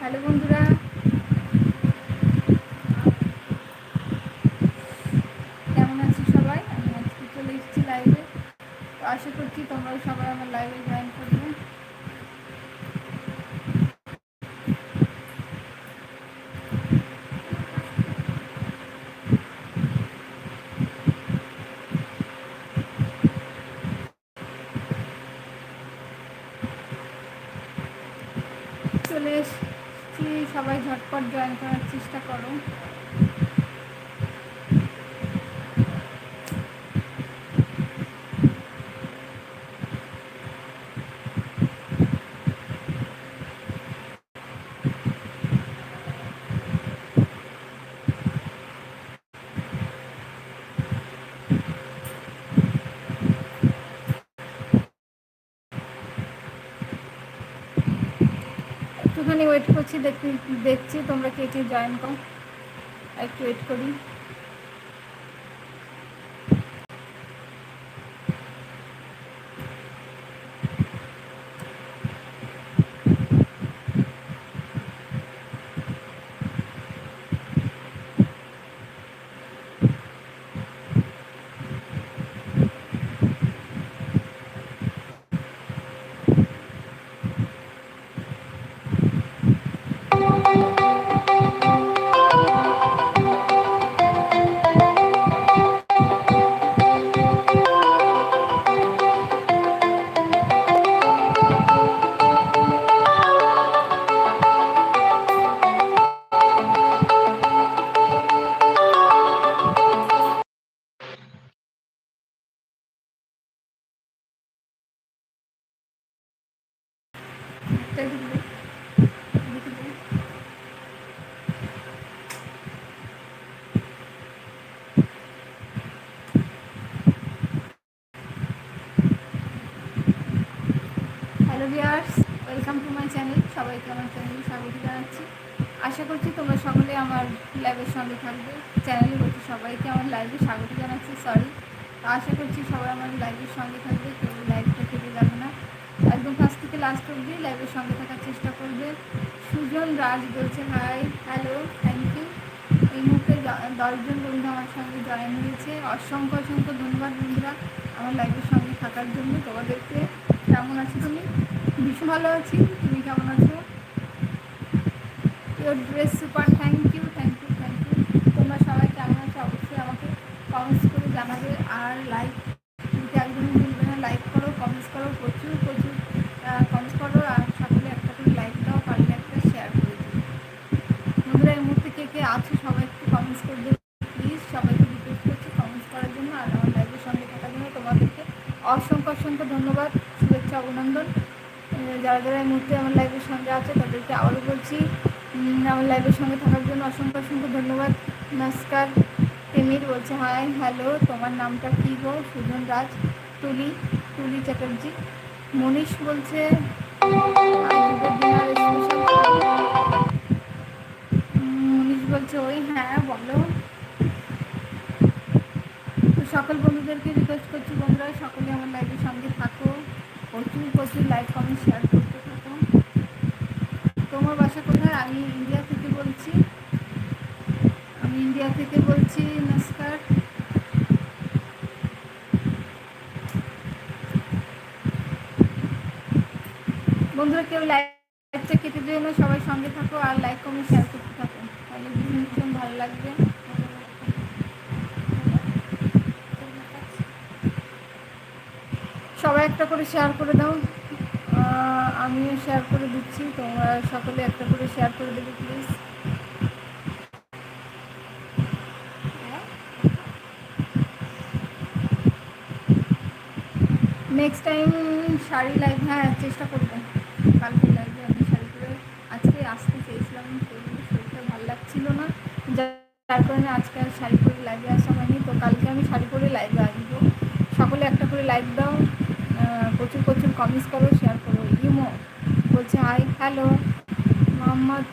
Hello বন্ধুরা কেমন আছি সবাই আমি আজকে চলে এসেছি লাইভে তো আশা করছি তোমরাও সবাই আমার লাইভে জয়েন করবে চলে এসেছি সবাই ঝটপট জয়েন করার চেষ্টা করো। ওয়েট করছি দেখি দেখছি তোমরা কে কে জয়েন করো। একটু ওয়েট করি। Viewers welcome to my channel সবাইকে আমার চ্যানেলে স্বাগত জানাচ্ছি আশা করছি তোমরা সকলে আমার লাইভের সঙ্গে থাকবে। চ্যানেলে বলছি সবাইকে আমার লাইভে স্বাগত জানাচ্ছি সরি তো আশা করছি সবাই আমার লাইভের সঙ্গে থাকবে, কেউ লাইভটা কেটে যাবে না। একদম ফার্স্ট থেকে লাস্ট অবধি লাইভের সঙ্গে থাকার চেষ্টা করবে। সুজন রাজ বলছে হাই হ্যালো থ্যাংক ইউ এই মুহূর্তে দশজন বন্ধু আমার সঙ্গে জয়েন হয়েছে। অসংখ্য অসংখ্য ধন্যবাদ বন্ধুরা আমার লাইভের সঙ্গে থাকার জন্য। তোমাদেরকে কেমন আছো তুমি? ভীষণ ভালো আছি। তুমি কেমন আছো? Your dress super thank you thank you thank you তোমরা সবাই কেমন আছো? অবশ্যই আমাকে কমেন্টস করে জানাবে। আর লাইক দিতে একদমই ভুলবে না। লাইক করো কমেন্টস করো প্রচুর প্রচুর কমেন্টস করো আর সকলে একটা করে লাইক দাও পারলে একটা শেয়ার করে দিও বন্ধুরা এই মুহূর্তে কে কে আছো সবাই একটু কমেন্টস করে দেবে প্লিজ সবাইকে রিকোয়েস্ট করছি কমেন্টস করার জন্য আর আমার লাইভের সঙ্গে থাকার জন্য তোমাদেরকে অসংখ্য অসংখ্য ধন্যবাদ শুভেচ্ছা অভিনন্দন আহ, যারা যারা এই মুহূর্তে আমার লাইভের সঙ্গে আছে, তাদেরকে আবারও বলছি আমার লাইভের সঙ্গে থাকার জন্য অসংখ্য অসংখ্য ধন্যবাদ। নমস্কার, তিমির বলছে হাই হ্যালো তোমার নামটা কী গো? সুজন রাজ, তুলি তুলি চ্যাটার্জি। মনীষ বলছে মনীষ বলছে, ওই হ্যাঁ বলো। সকল বন্ধুদেরকে রিকোয়েস্ট করছি বন্ধুরা, সকলে আমার লাইভের সঙ্গে প্রচুর প্রচুর লাইক কমেন্ট শেয়ার করতে থাকুন তোমার বাসা কোথায়? আমি ইন্ডিয়া থেকে বলছি। আমি ইন্ডিয়া থেকে বলছি, নমস্কার। বন্ধুরা, কেউ লাইভটা কেটে দিও না সবাই সঙ্গে থাকো আর লাইক কমেন্ট শেয়ার করতে থাকো তাহলে ভীষণ ভীষণ ভালো লাগবে সবাই একটা করে শেয়ার করে দাও। আমিও শেয়ার করে দিচ্ছি। তোমরা সকলে একটা করে শেয়ার করে দেবে please next time sari live হ্যাঁ চেষ্টা করব। কালকে লাইভে আমি শাড়ি পরে আজকে আসতে চেয়েছিলাম শরীরটা ভালো লাগছিল না। যার কারণে আজকে আর শাড়ি পরে লাইভে আসা হয়নি। তো কালকে আমি শাড়ি পরে লাইভে আসব। সকলে একটা করে লাইভ দাও। প্রচুর প্রচুর কমেন্টস করো শেয়ার করো। ইমো বলছে hi hello Mohammad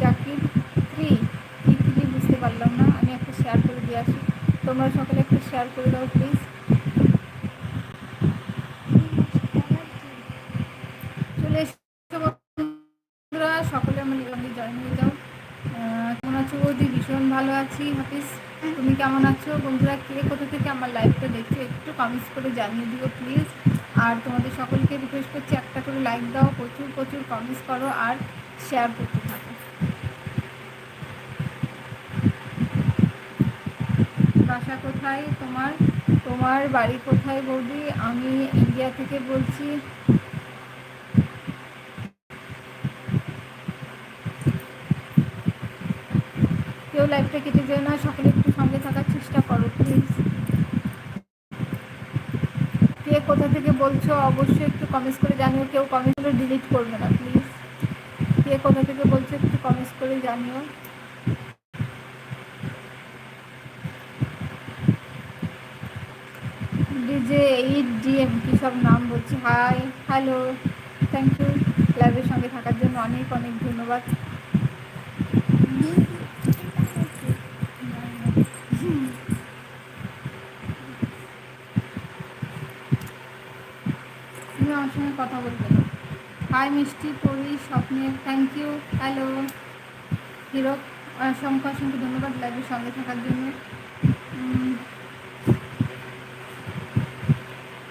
Zakir three কি থ্রি বুঝতে পারলাম না। আমি একটা শেয়ার করে দিয়ে আসি। তোমরা সকলে একটা শেয়ার করে দাও প্লিজ বন্ধুরা, সকলে আমার ভীষণ ভালো আছি, হাফিজ। তুমি কেমন আছো? বন্ধুরা, কে কোথা থেকে আমার লাইফটা দেখছ, একটু কমেন্টস করে জানিয়ে দিও প্লিজ আর তোমাদের সকলকে রিকোয়েস্ট করছি একটা করে লাইক দাও, প্রচুর প্রচুর কমেন্টস করো আর শেয়ার করতে থাকো। বাসা কোথায় তোমার? তোমার বাড়ি কোথায় বৌদি? আমি ইন্ডিয়া থেকে বলছি। কেউ লাইফটা কেটে যায় না, সকলে একটু সঙ্গে থাকার চেষ্টা করো প্লিজ কে কোথা থেকে বলছো, অবশ্যই একটু কমেন্টস করে জানিও, কেউ কমেন্টগুলো ডিলিট করবে না প্লিজ কে কোথা থেকে বলছো একটু কমেন্টস করে জানিও। ডিজে এইট ডিএম কী সব নাম বলছি? হাই হ্যালো থ্যাংক ইউ লাইভের সঙ্গে থাকার জন্য অনেক অনেক ধন্যবাদ তুমি আমার সঙ্গে কথা বলতে হাই, মিষ্টি, পরি স্বপ্নের থ্যাংক ইউ হ্যালো হিরো অসংখ্য অসংখ্য ধন্যবাদ লাইভের সঙ্গে থাকার জন্য।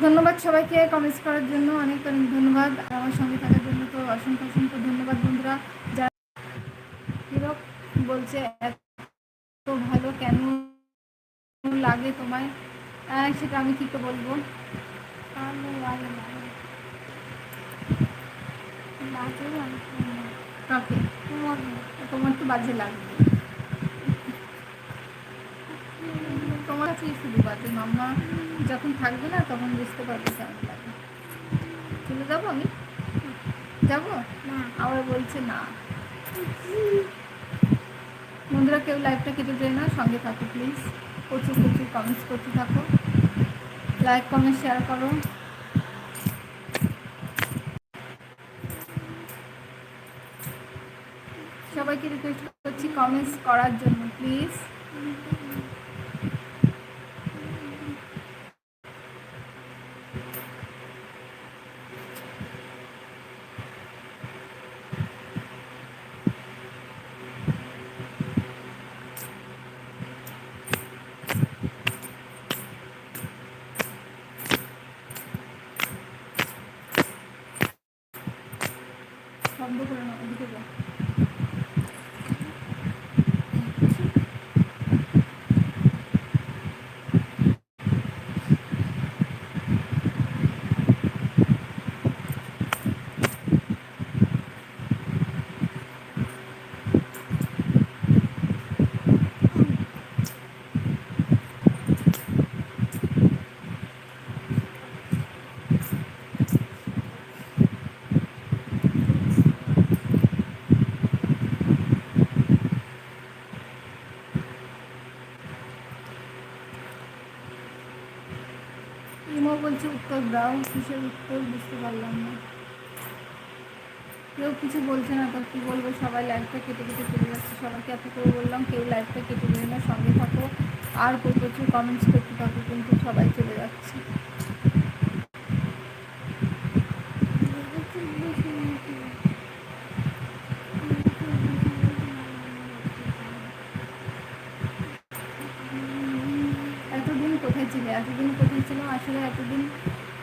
ধন্যবাদ সবাইকে কমেন্টস করার জন্য, অনেক অনেক ধন্যবাদ। আর আমার সঙ্গে থাকার জন্য তো অসংখ্য অসংখ্য ধন্যবাদ বন্ধুরা। যারা হিরো বলছে, এত ভালো কেন লাগে তোমায়? সেটা আমি কী বলব। কাকে? তোমার তো বাজে লাগবে। তোমার কাছে শুধু বাজে মাম্মা। যখন থাকবে না তখন বুঝতে পারবে কেমন লাগে। চলে যাব আমি? যাব? না। আবার বলছে না। বন্ধুরা কেউ লাইভটা কেটে দেয় না সঙ্গে থাকো প্লিজ প্রচুর প্রচুর কমেন্টস করতে থাকো। লাইক কমেন্ট শেয়ার করো। সবাইকে রিকোয়েস্ট করছি কমেন্টস করার জন্য প্লিজ বন্ধ করে নাও এদিকে যাও ইমো উত্তর কিসের উত্তর বুঝতে পারলাম না। কেউ কিছু বলছে না, তো কী বলব? সবাই লাইফটা কেটে কেটে চলে যাচ্ছে। সবাইকে এত করে বললাম, কেউ লাইফটা কেটে দেবে না, সঙ্গে থাকো। আর প্রচুর কমেন্টস করতে থাকো, কিন্তু সবাই চলে যাচ্ছে। এতদিন কোথায় ছিলে? এতদিন কোথায় ছিলাম? আসলে এতদিন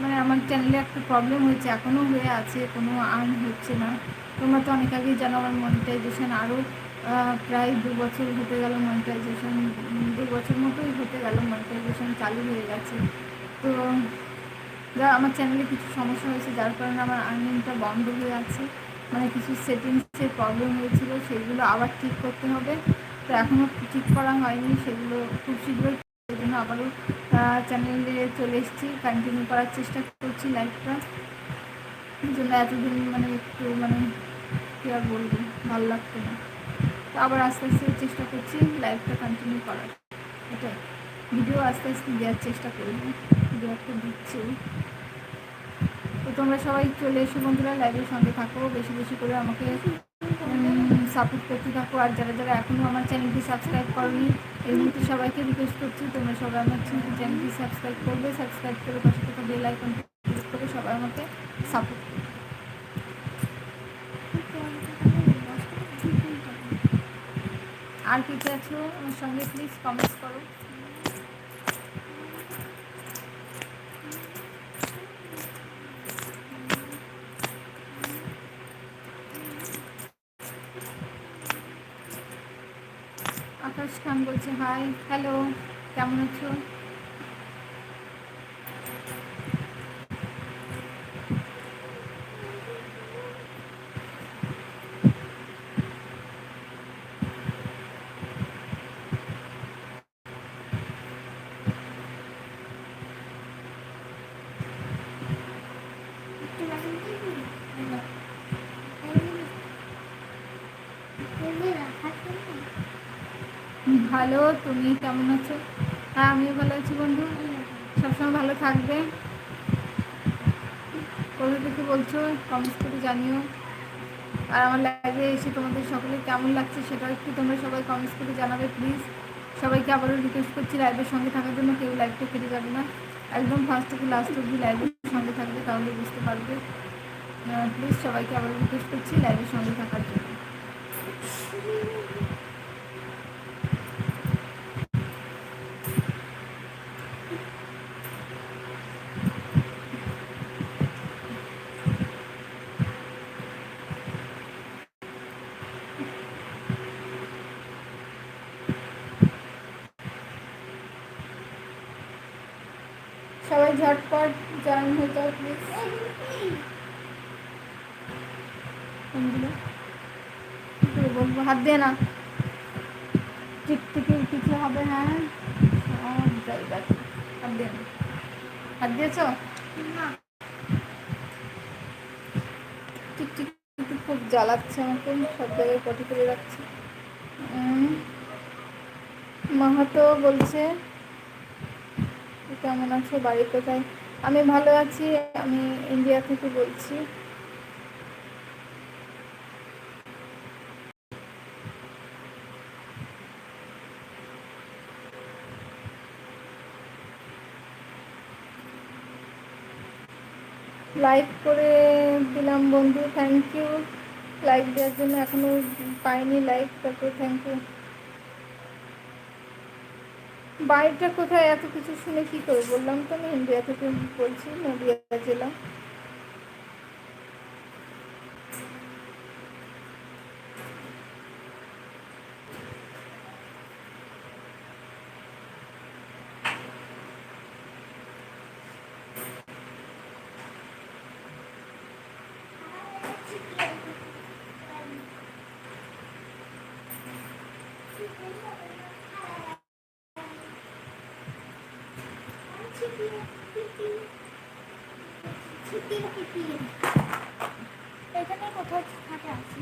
মানে আমার চ্যানেলে একটা প্রবলেম হয়েছে এখনও হয়ে আছে, কোনো আর্ন হচ্ছে না। তোমরা তো অনেক আগেই জানো আমার মনিটাইজেশন আরও প্রায় দু বছর হতে গেল মনিটাইজেশন দু বছর মতোই হতে গেল মনিটাইজেশন চালু হয়ে গেছে। তো, যা আমার চ্যানেলে কিছু সমস্যা হয়েছে, যার কারণে আমার আর্নিংটা বন্ধ হয়ে আছে। মানে কিছু সেটিংসের প্রবলেম হয়েছিল, সেগুলো আবার ঠিক করতে হবে। তো এখনও ঠিক করা হয়নি, সেগুলো খুব শীঘ্রই জন্য আবারও চ্যানেলে চলে এসেছি। কন্টিনিউ করার চেষ্টা করছি লাইফটা এই জন্য এতদিন মানে একটু মানে কী আর বলব, ভালো লাগতো না। তো আবার আস্তে আস্তে চেষ্টা করছি লাইফটা কন্টিনিউ করার। এটাই। ভিডিও আস্তে আস্তে দেওয়ার চেষ্টা করব। ভিডিও একটা দিচ্ছি। তো তোমরা সবাই চলে এসো বন্ধুরা লাইভের সঙ্গে থাকো, বেশি বেশি করে আমাকে সাপোর্ট করতে থাকো। আর যারা যারা এখনও আমার চ্যানেলটি সাবস্ক্রাইব করনি, এই মুহূর্তে সবাইকে রিকোয়েস্ট করছি, তোমরা সবাই আমার চ্যানেলটি সাবস্ক্রাইব করবে সাবস্ক্রাইব করে পাশে থাকা বেল আইকন ক্লিক করে সবাই আমাকে সাপোর্ট আর কে কে আছো আমার সঙ্গে প্লিজ কমেন্টস করো। আকাশ খান বলছে হাই হ্যালো কেমন আছো ভালো তুমি কেমন আছো? হ্যাঁ আমিও ভালো আছি বন্ধু। সবসময় ভালো থাকবে। কোথা থেকে বলছো? কমেন্টস করে জানিও। আর আমার লাইভে এসে তোমাদের সকলে কেমন লাগছে সেটাও একটু তোমরা সবাই কমেন্টস করে জানাবে প্লিজ সবাইকে আবারও রিকোয়েস্ট করছি লাইভের সঙ্গে থাকার জন্য, কেউ লাইভটা কেটে যাবে না। একদম ফার্স্ট থেকে লাস্ট অব্দি লাইভের সঙ্গে থাকবে তাহলে বুঝতে পারবে। প্লিজ সবাইকে আবারও রিকোয়েস্ট করছি লাইভের সঙ্গে থাকার জন্য সবাই ঝটপট জয়েন হয়ে যাও প্লিজ বলব হাত দিয়ে না। টিকটিকির কিছু হবে হ্যাঁ সব জায়গা হাত দিয়ে না। হাত দিয়েছ? টিকটিক খুব জ্বালাচ্ছে আমাকে সব জায়গায় পটি করে রাখছে। মাহাতো বলছে কেমন আছো? বাড়ি কোথায়? আমি ভালো আছি আমি ইন্ডিয়া থেকে বলছি। লাইক করে দিলাম বন্ধু থ্যাংক ইউ লাইক দেওয়ার জন্য এখনও পাইনি লাইক তারপর থ্যাংক ইউ বাড়িটা কোথায় এত কিছু শুনে কি করে বললাম তো আমি? ইন্ডিয়া থেকে বলছি, নদিয়া জেলা।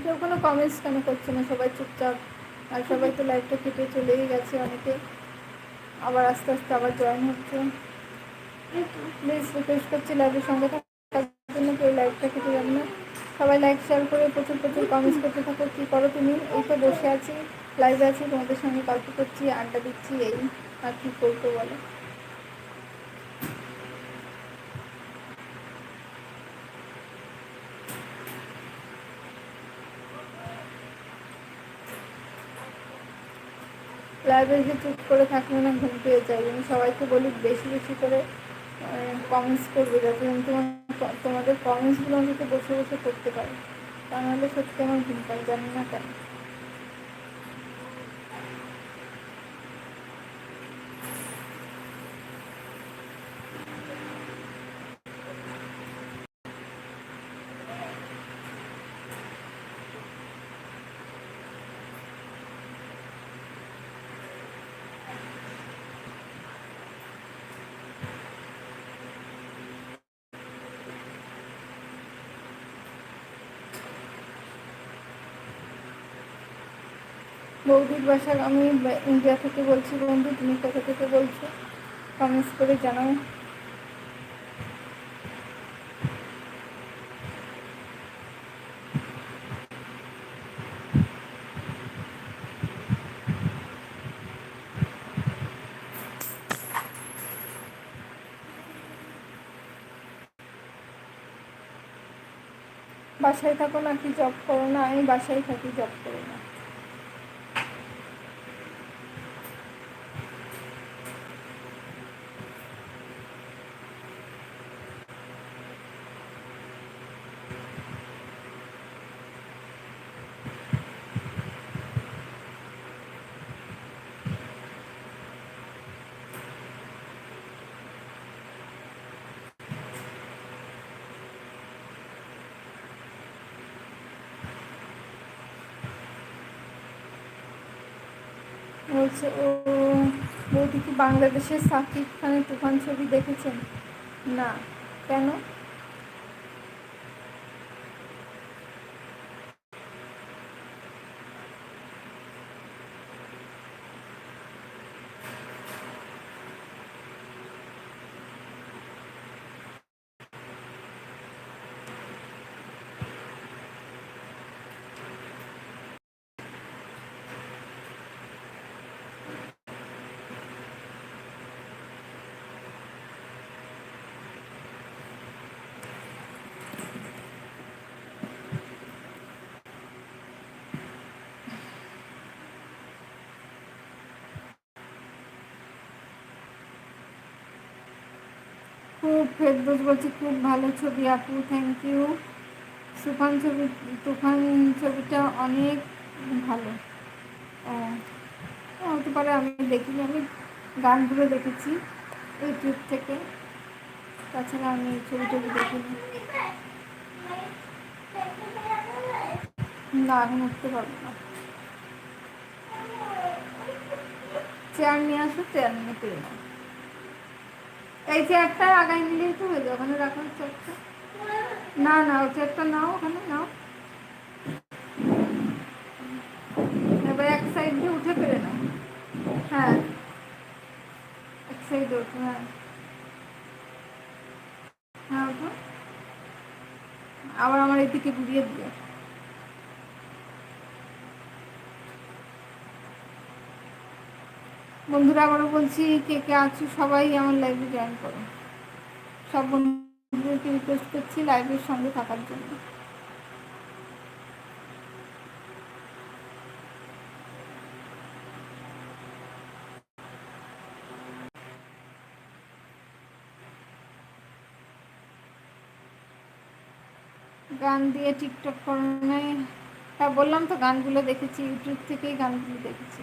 কেউ কোনো কমেন্টস কেন করছে না? সবাই চুপচাপ। আর সবাই তো লাইভটা কেটে চলেই গেছে অনেকে। আবার আস্তে আস্তে আবার জয়েন হচ্ছে। প্লিজ রিকোয়েস্ট করছি লাইভের সঙ্গে থাকার জন্য, কেউ লাইভটা কেটে যাবে না। সবাই লাইক শেয়ার করে প্রচুর প্রচুর কমেন্টস করতে থাকো। কী করো তুমি? এই তো বসে আছি লাইভে আছি, তোমাদের সঙ্গে গল্প করছি, আড্ডা দিচ্ছি, এই আর কী করতে বলো? এসে চুপ করে থাকলে না ঘুম পেয়ে যাই আমি সবাইকে বলি বেশি বেশি করে কমেন্টস করবে যাতে আমি তোমার তোমাদের কমেন্টসগুলো অন্তত বসে বসে করতে পারি। তা নাহলে সত্যি আমার ঘুম পাই জানি না কেন। বৌদির বাসা আমি ইন্ডিয়া থেকে বলছি বন্ধু, তুমি কোথা থেকে বলছো? কমেন্টস করে জানাও। বাসায় থাকো নাকি জব করো? না, আমি বাসায় থাকি জব করো না বলছে ও বৌদি কি বাংলাদেশের সাকিব খানের তুফান ছবি দেখেছেন? না। কেন? খুব ফেরদোস বলছি, খুব ভালো ছবি আপু থ্যাংক ইউ সুফান ছবি, তুফান ছবিটা অনেক ভালো। হতে পারে আমি দেখিনি, আমি গানগুলো দেখেছি ইউটিউব থেকে। তাছাড়া আমি ছবি টবি দেখিনি। না এখন উঠতে পারব না। চেয়ার নিয়ে আসো, চেয়ার নিয়ে পেয়ে এই চেয়ারটা আগায় নিলেই তো হয়ে যাবে, ওখানে রাখো চেয়ারটা না না ওই চেয়ারটা নাও, ওখানে নাও। এবার এক সাইড দিয়ে উঠে পেরে নাও। হ্যাঁ। এক সাইডে ওঠো হ্যাঁ। হ্যাঁ ওঠো। আবার আমার এদিকে ঘুরিয়ে দিয়ে বন্ধুরা আবারও বলছি, কে কে আছো সবাই আমার লাইভে জয়েন করো। সব বন্ধুদেরকে রিকোয়েস্ট করছি লাইভের সঙ্গে থাকার জন্য। গান দিয়ে টিকটক করোনায় হ্যাঁ বললাম তো, গানগুলো দেখেছি ইউটিউব থেকেই গানগুলো দেখেছি।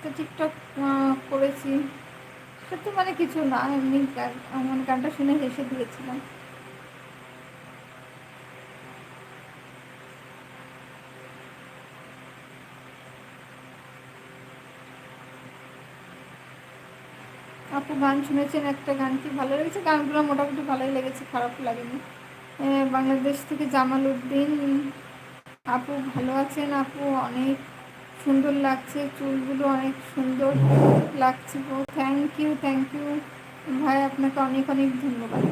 একটা টিকটক করেছি। সত্যি মানে কিছু না, এমনি মানে গানটা শুনে হেসে দিয়েছিলাম। আপু গান শুনেছেন, একটা গান কি ভালো লেগেছে? গানগুলো মোটামুটি ভালোই লেগেছে, খারাপ লাগেনি। বাংলাদেশ থেকে জামাল উদ্দিন। আপু ভালো আছেন, আপু? অনেক সুন্দর লাগছে, চুলগুলো অনেক সুন্দর লাগছে। থ্যাংক ইউ থ্যাংক ইউ ভাই, আপনাকে অনেক অনেক ধন্যবাদ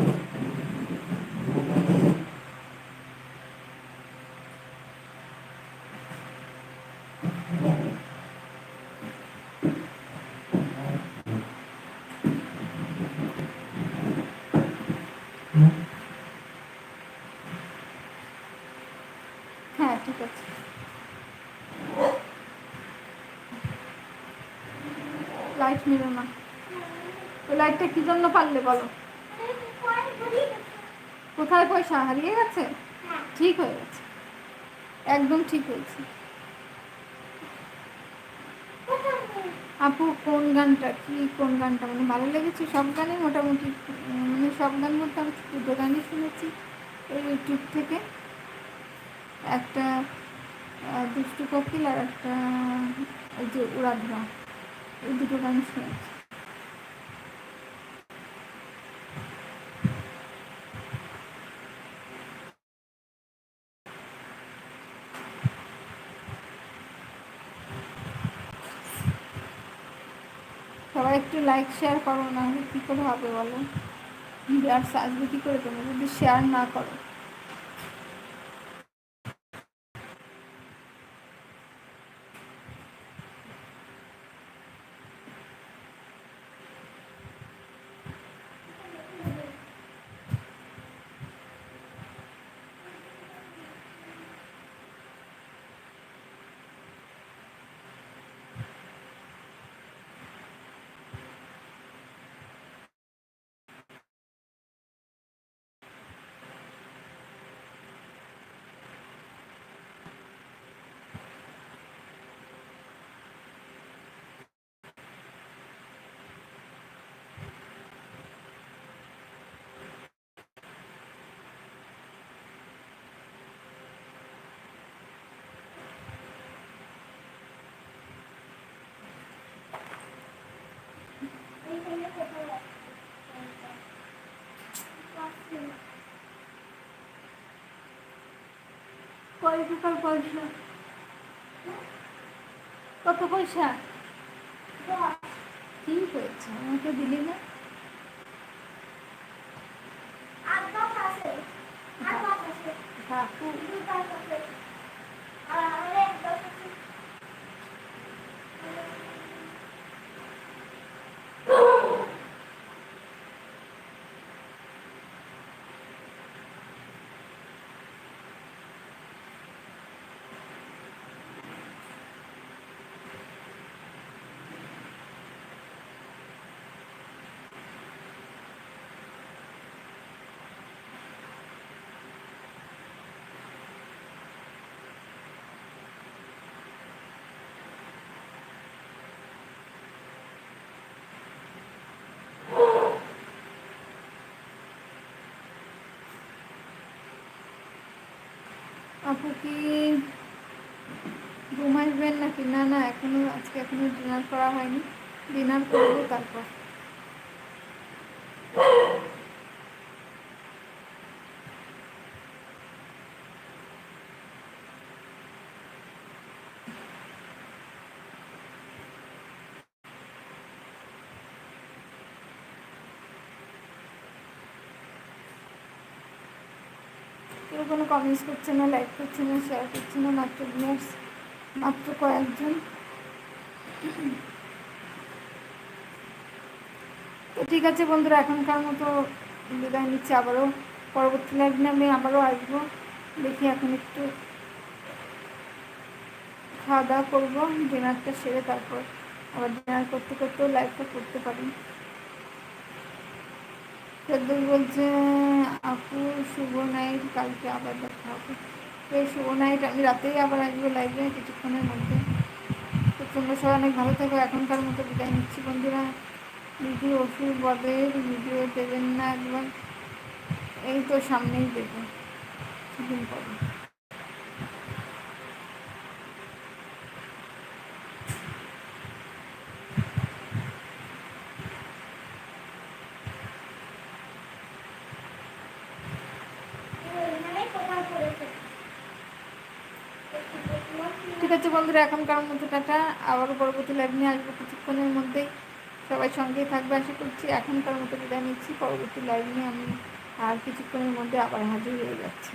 হ্যাঁ ঠিক আছে লাইট নিল না। ওই লাইটটা কি জন্য পারলে বলো? কোথায় পয়সা? হারিয়ে গেছে? ঠিক হয়ে গেছে। একদম ঠিক হয়েছে। আপু, কোন গানটা? কি, কোন গানটা? মানে ভালো লেগেছে? সব গানে মোটামুটি মানে সব গান বলতে আমি দুটো গানই শুনেছি এই ইউটিউব থেকে। একটা দুষ্টু কোকিল আর একটা ওই যে উড়াধরা। এই দুটো গান শুনেছি। সবাই একটু লাইক শেয়ার করো না কী করে হবে বলো? ভিডিওস আসবে কী করে তুমি যদি শেয়ার না করো। কয় টাকার পয়সা। কত পয়সা? ঠিক হয়েছে আমাকে দিলি না কাকু আপু কি ঘুমাইবেন নাকি? না না, এখনও, আজকে এখনও ডিনার করা হয়নি। ডিনার করব তারপর। কেউ কোনো কমেন্টস করছে না লাইক করছে না শেয়ার করছে না, মাত্র মাত্র কয়েকজন। তো ঠিক আছে বন্ধুরা, এখনকার মতো বিদায় নিচ্ছি আবারও। পরবর্তী লাইভে আমি আবারও আসব। দেখি এখন একটু খাওয়া দাওয়া করব ডিনারটা সেরে তারপর আবার ডিনার করতে করতেও লাইভটা করতে পারি। সদ্দুর বলছে, আপু, শুভ নাইট কালকে আবার দেখা হবে। এই শুভ নাইট আমি রাতেই আবার আসব লাইভে কিছুক্ষণের মধ্যে। তো তোমরা সবাই অনেক ভালো থাকো, এখনকার মতো বিদায় নিচ্ছি বন্ধুরা। দিদি ওষুধ বলে ভিডিও দেবেন না একবার। এই তো সামনেই দেবো কিছুদিন পরে ঠিক আছে বন্ধুরা, এখনকার মতো টাটা। আবারও পরবর্তী লাইভ নিয়ে আসব কিছুক্ষণের মধ্যেই। সবাই সঙ্গেই থাকবে, আশা করছি এখনকার মতো বিদায় নিচ্ছি। পরবর্তী লাইভ নিয়ে আমি আর কিছুক্ষণের মধ্যে আবার হাজির হয়ে যাচ্ছি।